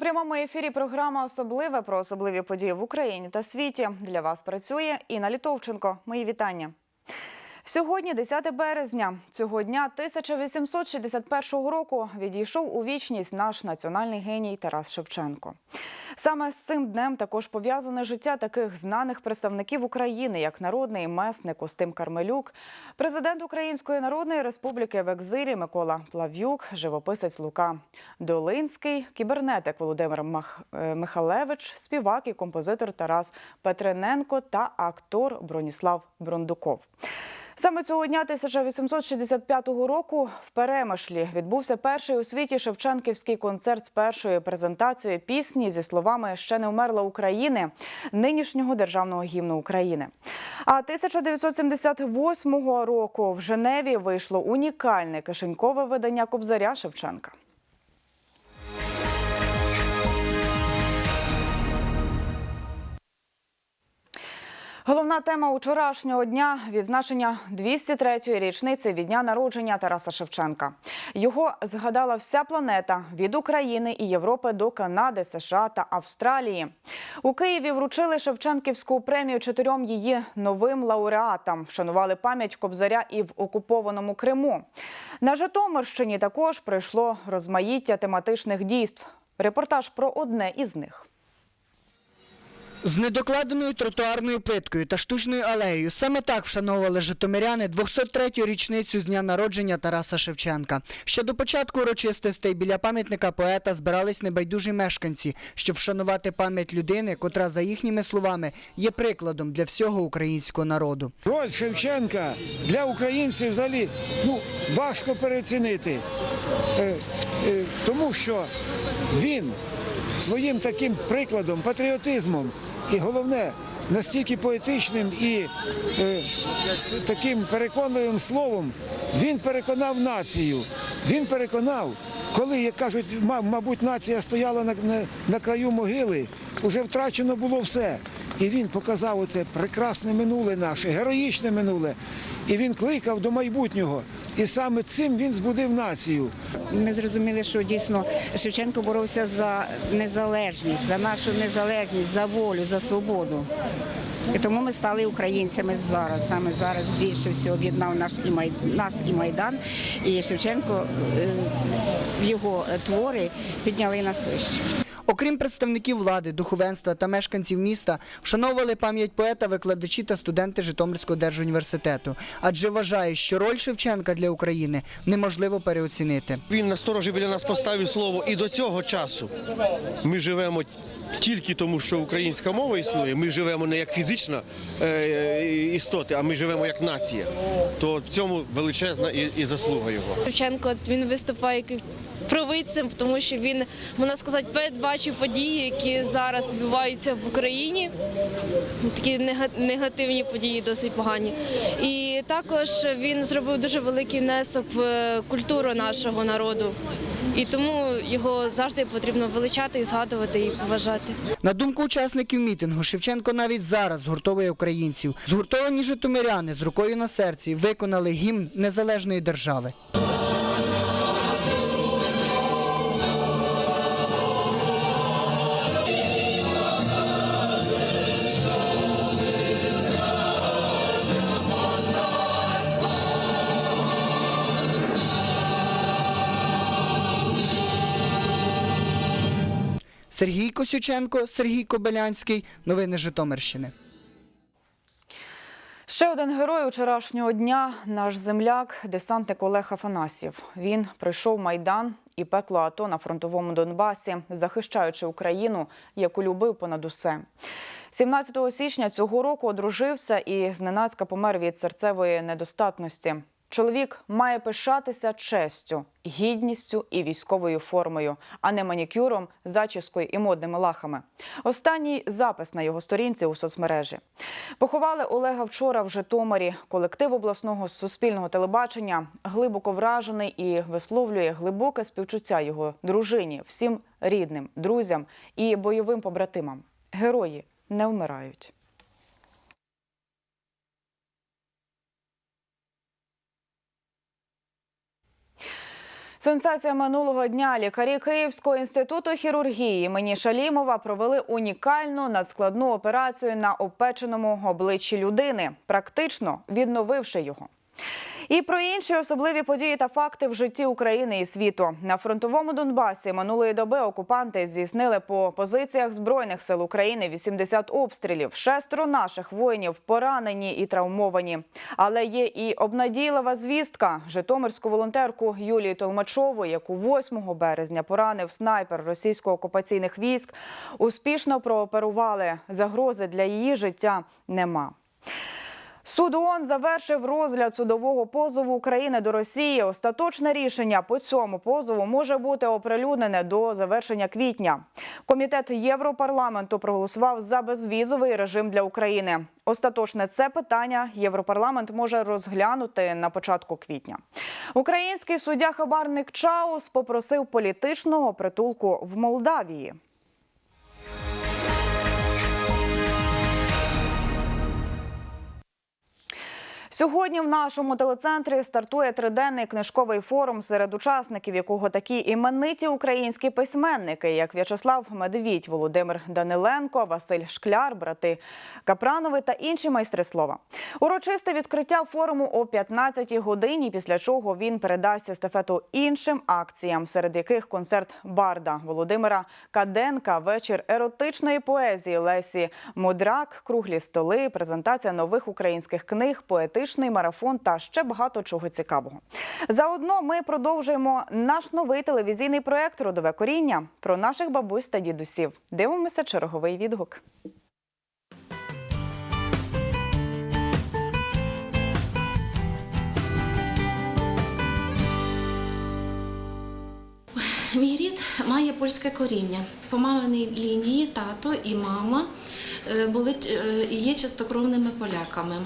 Прямому ефірі програма особливе про особливі події в Україні та світі. Для вас працює Інна Літовченко. Мої вітання. Сьогодні, 10 березня, цього дня 1861 року відійшов у вічність наш національний геній Тарас Шевченко. Саме з цим днем також пов'язане життя таких знаних представників України, як народний месник Устим Кармелюк, президент Української Народної Республіки в екзилі Микола Плав'юк, живописець Лука Долинський, кібернетик Володимир Мах... е, Михалевич, співак і композитор Тарас Петрененко та актор Броніслав Брондуков. Саме цього дня 1865 року в Перемишлі відбувся перший у світі Шевченківський концерт з першої презентації пісні зі словами Ще не вмерла України нинішнього державного гімну України. А 1978 року в Женеві вийшло унікальне кишенькове видання Кобзаря Шевченка. Головна тема вчорашнього дня відзначення 203-ї річниці від дня народження Тараса Шевченка. Його згадала вся планета від України і Європи до Канади, США та Австралії. У Києві вручили Шевченківську премію чотирьом її новим лауреатам. Вшанували пам'ять Кобзаря і в окупованому Криму. На Житомирщині також прийшло розмаїття тематичних дійств. Репортаж про одне із них. З недокладеною тротуарною плиткою та штучною алеєю саме так вшановували житомиряни 203-ю річницю з дня народження Тараса Шевченка. Ще до початку урочистостей біля пам'ятника поета збирались небайдужі мешканці, щоб вшанувати пам'ять людини, котра, за їхніми словами, є прикладом для всього українського народу. Роль Шевченка для українців взагалі ну, важко переоцінити, Е, е, тому що він своїм таким прикладом, патріотизмом і головне, настільки поетичним і е, таким переконливим словом, він переконав націю. Він переконав, коли, як кажуть, ма- мабуть, нація стояла на, на, на краю могили, вже втрачено було все. І він показав оце прекрасне минуле наше, героїчне минуле. І він кликав до майбутнього. І саме цим він збудив націю. Ми зрозуміли, що дійсно Шевченко боровся за незалежність, за нашу незалежність, за волю, за свободу. І тому ми стали українцями зараз. Саме зараз більше всього об'єднав наш і Май... нас і Майдан. І Шевченко е, його твори підняли нас вище. Окрім представників влади, духовенства та мешканців міста, вшановували пам'ять поета, викладачі та студенти Житомирського держуніверситету, адже вважають, що роль Шевченка для України неможливо переоцінити. Він насторожі біля нас поставив слово, і до цього часу ми живемо тільки тому, що українська мова існує. Ми живемо не як фізична е, істота, а ми живемо як нація. То в цьому величезна і, заслуга його. Шевченко він виступає провидцем, тому що він, можна сказати, передбачив події, які зараз відбуваються в Україні. Такі нега- негативні події, досить погані. І також він зробив дуже великий внесок в культуру нашого народу. І тому його завжди потрібно величати і згадувати і поважати. На думку учасників мітингу, Шевченко навіть зараз згуртовує українців. Згуртовані житомиряни з рукою на серці виконали гімн незалежної держави. Сергій Косюченко, Сергій Кобилянський. Новини Житомирщини. Ще один герой вчорашнього дня наш земляк, десантник Олег Афанасьєв. Він пройшов майдан і пекло АТО на фронтовому Донбасі, захищаючи Україну, яку любив понад усе. 17 січня цього року одружився і зненацька помер від серцевої недостатності. Чоловік має пишатися честю, гідністю і військовою формою, а не манікюром, зачіскою і модними лахами. Останній запис на його сторінці у соцмережі. Поховали Олега вчора в Житомирі. Колектив обласного суспільного телебачення глибоко вражений і висловлює глибоке співчуття його дружині, всім рідним, друзям і бойовим побратимам. Герої не вмирають. Сенсація минулого дня лікарі Київського інституту хірургії імені Шалімова провели унікальну надскладну операцію на опеченому обличчі людини, практично відновивши його. І про інші особливі події та факти в житті України і світу на фронтовому Донбасі минулої доби окупанти здійснили по позиціях збройних сил України 80 обстрілів. Шестеро наших воїнів поранені і травмовані. Але є і обнадійлива звістка. Житомирську волонтерку Юлію Толмачову, яку 8 березня поранив снайпер російсько-окупаційних військ, успішно прооперували. Загрози для її життя нема. Суд ООН завершив розгляд судового позову України до Росії. Остаточне рішення по цьому позову може бути оприлюднене до завершення квітня. Комітет Європарламенту проголосував за безвізовий режим для України. Остаточне це питання Європарламент може розглянути на початку квітня. Український суддя хабарник Чаус попросив політичного притулку в Молдавії. Сьогодні в нашому телецентрі стартує триденний книжковий форум, серед учасників якого такі імениті українські письменники, як В'ячеслав Медвідь, Володимир Даниленко, Василь Шкляр, брати Капранови та інші майстри слова. Урочисте відкриття форуму о 15-й годині, після чого він передасть естафету іншим акціям, серед яких концерт Барда Володимира Каденка, вечір еротичної поезії Лесі Модрак, круглі столи, презентація нових українських книг, поетичний марафон та ще багато чого цікавого. Заодно ми продовжуємо наш новий телевізійний проект Родове коріння про наших бабусь та дідусів. Дивимося черговий відгук. Мій рід має польське коріння. По маминій лінії тато і мама е, були е, є чистокровними поляками,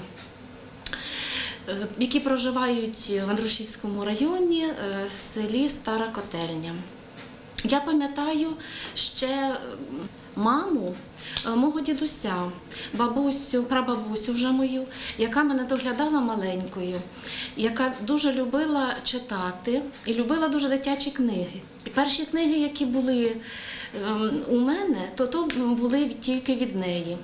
які проживають в Андрушівському районі, е, селі Стара Котельня. Я пам'ятаю ще е, маму е, мого дідуся, бабусю, прабабусю вже мою, яка мене доглядала маленькою, яка дуже любила читати і любила дуже дитячі книги. І перші книги, які були ем, у мене, то то були тільки від неї.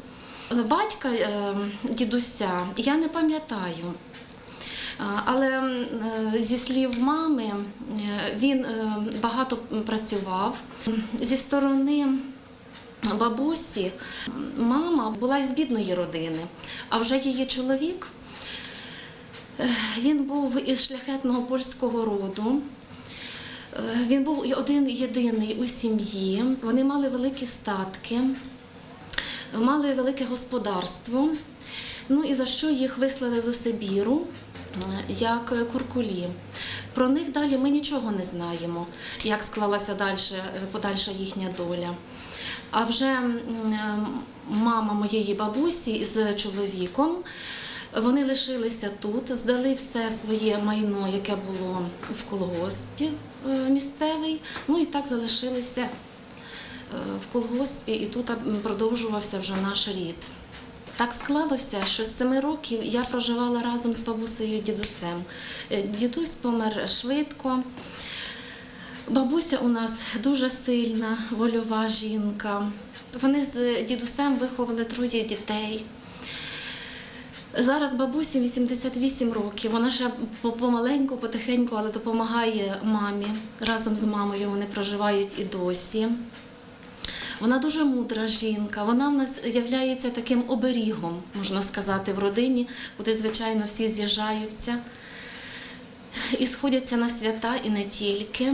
Батька ем, дідуся я не пам'ятаю. Але е, зі слів мами, е, він е, багато працював. Зі сторони бабусі мама була із бідної родини, а вже її чоловік він був із шляхетного польського роду. Він був один єдиний у сім'ї. Вони мали великі статки, мали велике господарство. Ну і за що їх вислали до Сибіру як куркулі. Про них далі ми нічого не знаємо, як склалася далі, подальша їхня доля. А вже е, мама моєї бабусі з чоловіком вони лишилися тут, здали все своє майно, яке було в колгоспі е, місцевий. Ну і так залишилися е, в колгоспі, і тут продовжувався вже наш рід. Так склалося, що з семи років я проживала разом з бабусею і дідусем. Е, Дідусь помер швидко. Бабуся у нас дуже сильна, вольова жінка. Вони з дідусем виховали троє дітей. Зараз бабусі 88 років. Вона ще помаленьку, потихеньку, але допомагає мамі. Разом з мамою вони проживають і досі. Вона дуже мудра жінка. Вона в нас є таким оберігом, можна сказати, в родині, куди, звичайно, всі з'їжджаються і сходяться на свята, і не тільки.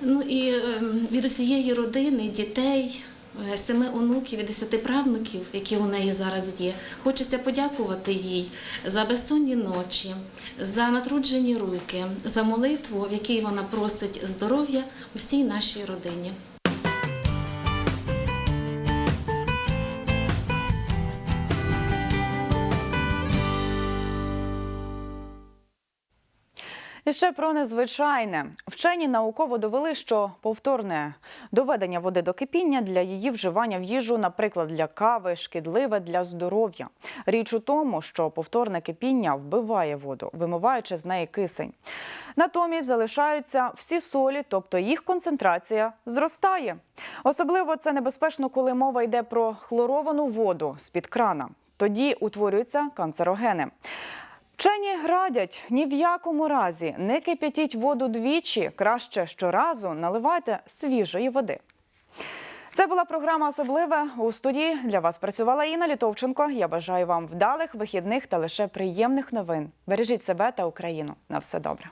Ну і ем, від усієї родини, дітей, е, семи онуків і десяти правнуків, які у неї зараз є, хочеться подякувати їй за безсонні ночі, за натруджені руки, за молитву, в якій вона просить здоров'я усій нашій родині. І ще про незвичайне. Вчені науково довели, що повторне доведення води до кипіння для її вживання в їжу, наприклад, для кави, шкідливе для здоров'я. Річ у тому, що повторне кипіння вбиває воду, вимиваючи з неї кисень. Натомість залишаються всі солі, тобто їх концентрація зростає. Особливо це небезпечно, коли мова йде про хлоровану воду з-під крана. Тоді утворюються канцерогени. Вчені радять ні в якому разі не кип'ятіть воду двічі, краще щоразу наливайте свіжої води. Це була програма особливе у студії. Для вас працювала Інна Літовченко. Я бажаю вам вдалих вихідних та лише приємних новин. Бережіть себе та Україну. На все добре.